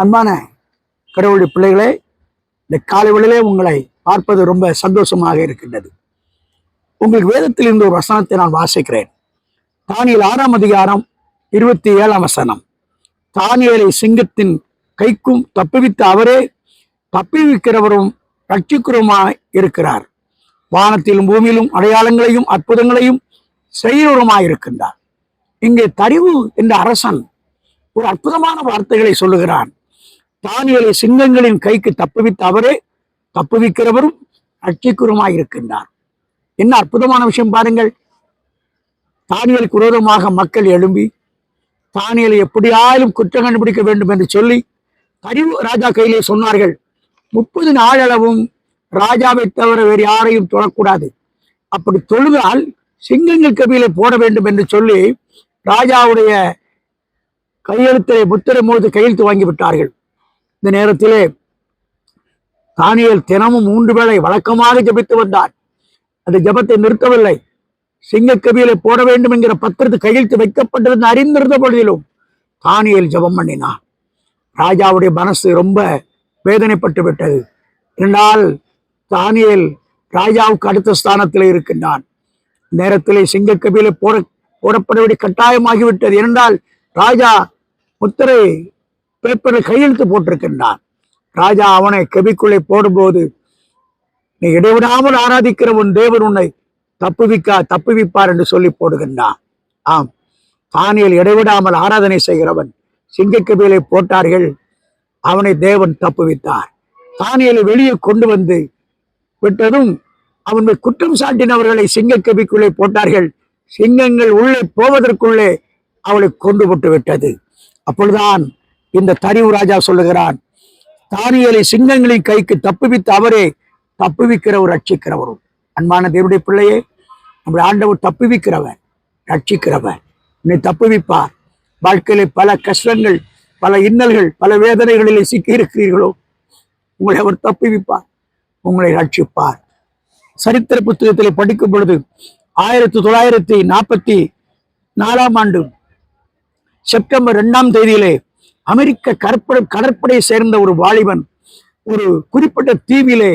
அன்பான கடவுளுடைய பிள்ளைகளே இந்த காலை வேளையிலே உங்களை பார்ப்பது ரொம்ப சந்தோஷமாக இருக்கின்றது. உங்களுக்கு வேதத்தில் இருந்து ஒரு வசனத்தை நான் வாசிக்கிறேன். தானியல் ஆறாம் அதிகாரம் இருபத்தி ஏழாம் வசனம். தானியலை சிங்கத்தின் கைக்கும் தப்புவித்த அவரே தப்புவிக்கிறவரும் ரட்சிக்கிறவருமாய் இருக்கிறார். வானத்திலும் பூமியிலும் அடையாளங்களையும் அற்புதங்களையும் செய்கிறவருமாய் இருக்கின்றார். இங்கே தரிவு என்ற அரசன் ஒரு அற்புதமான வார்த்தைகளை சொல்லுகிறான். தானியலை சிங்கங்களின் கைக்கு தப்புவித்த அவரே தப்புவிக்கிறவரும் ரட்சிக்கிறவருமாய் இருக்கின்றார் என்ன அற்புதமான விஷயம் பாருங்கள். தானியலுக்கு விரோதமாக மக்கள் எழும்பி தானியலை எப்படியாலும் குற்றம் கண்டுபிடிக்க வேண்டும் என்று சொல்லி கரிவு ராஜா கையிலே சொன்னார்கள் முப்பது நாளளவும் ராஜாவை தவிர வேறு யாரையும் தொழக்கூடாது அப்படி தொழுதால் சிங்கங்கள் கபியிலே போட வேண்டும் என்று சொல்லி ராஜாவுடைய கையெழுத்தை முத்திரை மோது கையெழுத்து வாங்கி விட்டார்கள். இந்த நேரத்திலே தானியல் தினமும் மூன்று வேளை வழக்கமாக ஜெபித்து வந்தார். அந்த ஜெபத்தை நிறுத்தவில்லை. சிங்கக்கவியிலே போட வேண்டும் என்கிற பத்திரத்து கையெழுத்து வைக்கப்பட்டது அறிந்திருந்த பொழுதிலும் தானியல் ஜெபம் பண்ணினான் ராஜாவுடைய மனசு ரொம்ப வேதனைப்பட்டு விட்டது. இரண்டால் தானியல் ராஜாவுக்கு அடுத்த ஸ்தானத்தில் இருக்கின்றான். நேரத்திலே சிங்கக்கவியிலே போட போடப்பட வேண்டிய கட்டாயமாகிவிட்டது. என்றால் ராஜா முத்திரை பேப்பரில் கையெழுத்து போட்டிருக்கின்றான். ராஜா அவனை கவிக்குள்ளே போடும்போது நீ இடைவிடாமல் ஆராதிக்கிற உன் தேவன் உன்னை தப்புவிக்கா தப்புவிப்பார் என்று சொல்லி போடுகின்றான். ஆம் தானியல் இடைவிடாமல் ஆராதனை செய்கிறவன் சிங்கக்கபிலை போட்டார்கள் அவனை தேவன் தப்புவித்தார். தானியலை வெளியே கொண்டு வந்து விட்டதும் அவனை குற்றம் சாட்டினவர்களை சிங்கக்கபிக்குள்ளே போட்டார்கள். சிங்கங்கள் உள்ளே போவதற்குள்ளே அவளை கொண்டு போட்டு விட்டது அப்பொழுதுதான் இந்த தரிவு ராஜா சொல்லுகிறான் தானியலை சிங்கங்களின் கைக்கு தப்புவித்த அவரே தப்புவிக்கிறவர் ரட்சிக்கிறவரும். அன்பான தேவனுடைய பிள்ளையே நம்முடைய ஆண்டவர் தப்புவிக்கிறவன் ரட்சிக்கிறவன் உன்னை தப்புவிப்பார். வாழ்க்கையிலே பல கஷ்டங்கள் பல இன்னல்கள் பல வேதனைகளிலே சிக்கி இருக்கிறீர்களோ உங்களை அவர் தப்புவிப்பார் உங்களை ரட்சிப்பார். சரித்திர புத்தகத்திலே படிக்கும் பொழுது ஆயிரத்தி தொள்ளாயிரத்தி நாற்பத்தி நாலாம் ஆண்டு செப்டம்பர் இரண்டாம் தேதியிலே அமெரிக்க கடற்படை கடற்படையை சேர்ந்த ஒரு வாலிபன் ஒரு குறிப்பிட்ட தீவிலே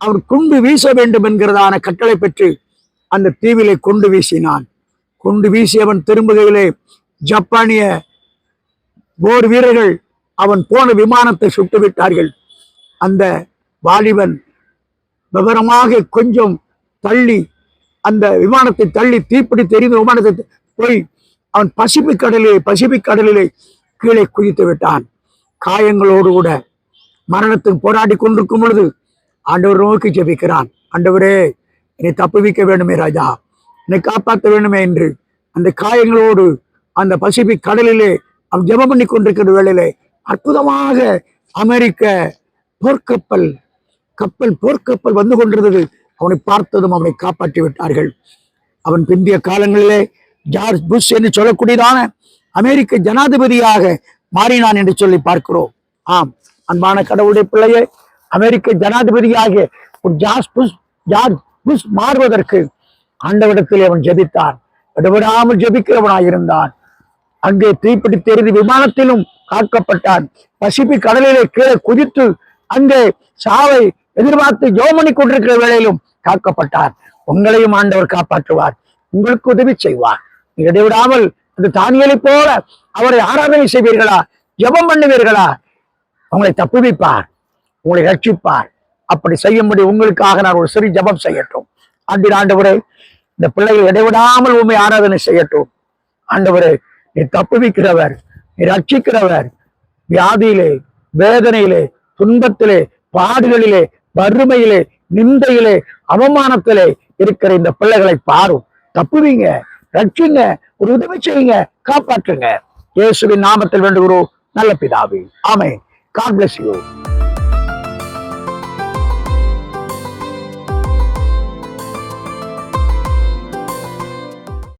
அவர் குண்டு வீச வேண்டும் என்கிறதான கட்டளை பெற்று அந்த தீவிலே கொண்டு வீசினான். கொண்டு வீசியவன் திரும்புகையிலே ஜப்பானிய போர் வீரர்கள் அவன் போன விமானத்தை சுட்டு விட்டார்கள். அந்த வாலிபன் விவரமாக கொஞ்சம் தள்ளி அந்த விமானத்தை தள்ளி தீப்பிடி தெரிந்த விமானத்தை போய் அவன் பசிபிக் கடலிலே பசிபிக் கடலிலே கீழே குதித்து விட்டான். காயங்களோடு கூட மரணத்துக்கு போராடி கொண்டிருக்கும் பொழுது ஆண்டவர் நோக்கி ஜெபிக்கிறான். ஆண்டவரே என்னை தப்புவிக்க வேண்டுமே ராஜா. என்னை காப்பாற்ற வேண்டுமே என்று அந்த காயங்களோடு அந்த பசிபிக் கடலிலே அவன் ஜெபம் பண்ணி கொண்டிருக்கிற வேளையிலே அற்புதமாக அமெரிக்க போர்க்கப்பல் கப்பல் போர்க்கப்பல் வந்து கொண்டிருந்தது. அவனை பார்த்ததும் அவனை காப்பாற்றி விட்டார்கள். அவன் பிந்திய காலங்களிலே ஜார்ஜ் புஷ் என்று சொல்லக்கூடியதான அமெரிக்க ஜனாதிபதியாக மாறினான் என்று சொல்லி பார்க்கிறோம். ஆம் அன்பான கடவுளுடைய பிள்ளையே அமெரிக்க ஜனாதிபதியாக ஒரு ஜார்ஜ் புஷ் ஜார்ஜ் புஷ் மாறுவதற்கு ஆண்டவிடத்தில் அவன் ஜெபித்தான். விடவிடாமல் ஜபிக்கிறவனாக இருந்தான் அங்கே தீப்பிடி தெரிந்து விமானத்திலும் காக்கப்பட்டான். பசிபிக் கடலிலே கீழே குதித்து அங்கே சாவை எதிர்பார்த்து ஜோமணி கொண்டிருக்கிற வேளையிலும் காக்கப்பட்டார். உங்களையும் ஆண்டவர் காப்பாற்றுவார். உங்களுக்கு உதவி செய்வார். இடைவிடாமல் அந்த தானியலை போல அவரை ஆராதனை செய்வீர்களா? ஜெபம் பண்ணுவீர்களா? உங்களை தப்புவிப்பார் உங்களை ரட்சிப்பார் அப்படி செய்யும்படி உங்களுக்காக நான் ஒரு சிறு ஜெபம் செய்யட்டும். அன்பின் ஆண்டவரே இந்த பிள்ளைகள் இடைவிடாமல் உண்மை ஆராதனை செய்யட்டும். ஆண்டவரே நீ தப்புவிக்கிறவர் நீ ரட்சிக்கிறவர் வியாதியிலே வேதனையிலே துன்பத்திலே பாடுகளிலே வறுமையிலே நிந்தையிலே அவமானத்திலே இருக்கிற இந்த பிள்ளைகளை பாரும். தப்புவீங்க. ரட்சிங்க ஒரு உதவி செய்யுங்க காப்பாற்றுங்க. இயேசுவின் நாமத்தில் வேண்டுகிறோம். நல்ல பிதாவே. ஆமை காட் பிளஸ் யூ